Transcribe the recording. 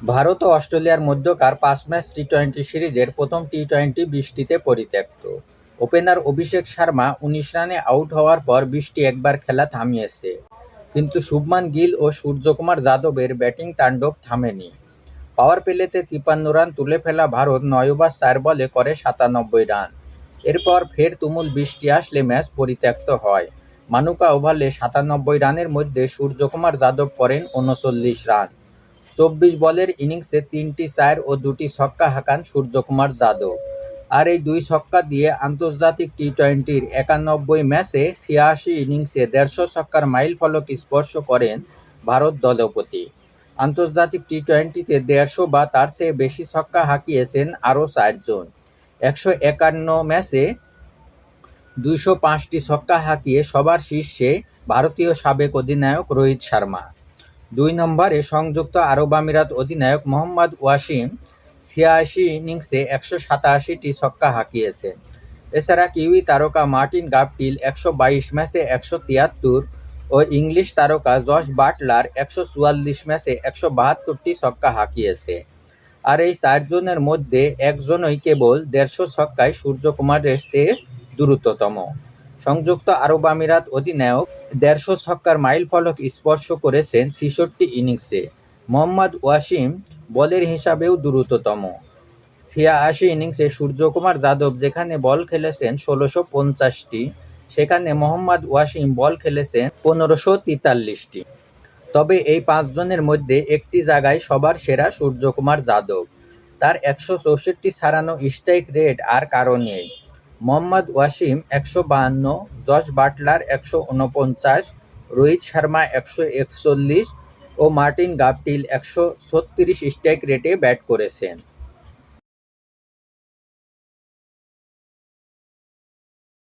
ভারত ও অস্ট্রেলিয়ার মধ্যকার পাঁচ ম্যাচ টি টোয়েন্টি সিরিজের প্রথম টি টোয়েন্টি বৃষ্টিতে পরিত্যক্ত। ওপেনার অভিষেক শর্মা উনিশ রানে আউট হওয়ার পর বৃষ্টি একবার খেলা থামিয়েছে। কিন্তু শুভমান গিল ও সূর্যকুমার যাদবের ব্যাটিং তাণ্ডব থামেনি। পাওয়ার প্লেতে তিপান্ন রান তুলে ফেলা ভারত নয় ওভার চার বলে করে সাতানব্বই রান। এরপর ফের তুমুল বৃষ্টি আসলে ম্যাচ পরিত্যক্ত হয়। মানুকা ওভালে সাতানব্বই রানের মধ্যে সূর্যকুমার যাদব করেন উনচল্লিশ রান। চব্বিশ বলের ইনিংসে তিনটি চার ও দুটি ছক্কা হাঁকান সূর্যকুমার যাদব। আর এই দুই ছক্কা দিয়ে আন্তর্জাতিক টি টোয়েন্টির একানব্বই ম্যাচে ছিয়াশি ইনিংসে দেড়শো ছক্কার মাইল ফলক স্পর্শ করেন ভারত দলপতি। আন্তর্জাতিক টি টোয়েন্টিতে দেড়শো বা তার চেয়ে বেশি ছক্কা হাঁকিয়েছেন আরও চারজন। একশো একান্ন ম্যাচে দুইশো পাঁচটি ছক্কা হাঁকিয়ে সবার শীর্ষে ভারতীয় সাবেক অধিনায়ক রোহিত শর্মা। দুই নম্বরে সংযুক্ত আরব আমিরাত অধিনায়ক মোহাম্মদ ওয়াসিম ছিয়াশি ইনিংসে একশো সাতাশিটি ছক্কা হাঁকিয়েছেন এছাড়া কিউই তারকা মার্টিন গাপটিল একশো বাইশ ম্যাচে একশো তিয়াত্তর ও ইংলিশ তারকা জশ বাটলার একশো চুয়াল্লিশ ম্যাচে একশো বাহাত্তরটি ছক্কা হাঁকিয়েছে। আর এই চারজনের মধ্যে একজনই কেবল দেড়শো ছক্কায় সূর্যকুমারের চেয়ে দ্রুততম। সংযুক্ত আরব আমিরাত অধিনায়ক দেড়শো ছক্কার মাইল ফলক স্পর্শ করেছেন ছিষট্টি ইনিংসে। মোহাম্মদ ওয়াসিম বলের হিসাবেও দ্রুততম। ছিয়াশি ইনিংসে সূর্যকুমার যাদব যেখানে বল খেলেছেন ষোলোশো পঞ্চাশটি, সেখানে মোহাম্মদ ওয়াসিম বল খেলেছেন পনেরোশো তেতাল্লিশটি। তবে এই পাঁচজনের মধ্যে একটি জায়গায় সবার সেরা সূর্যকুমার যাদব। তার একশো চৌষট্টি ছাড়ানো স্ট্রাইক রেট আর কারও নেই। মোহাম্মদ ওয়াসিম একশো বাহান্ন জজ বাটলার একশো উনপঞ্চাশ, রোহিত শর্মা একশো একচল্লিশ ও মার্টিন গাপটিল একশো ছত্রিশ স্ট্রাইক রেটে ব্যাট করেছেন।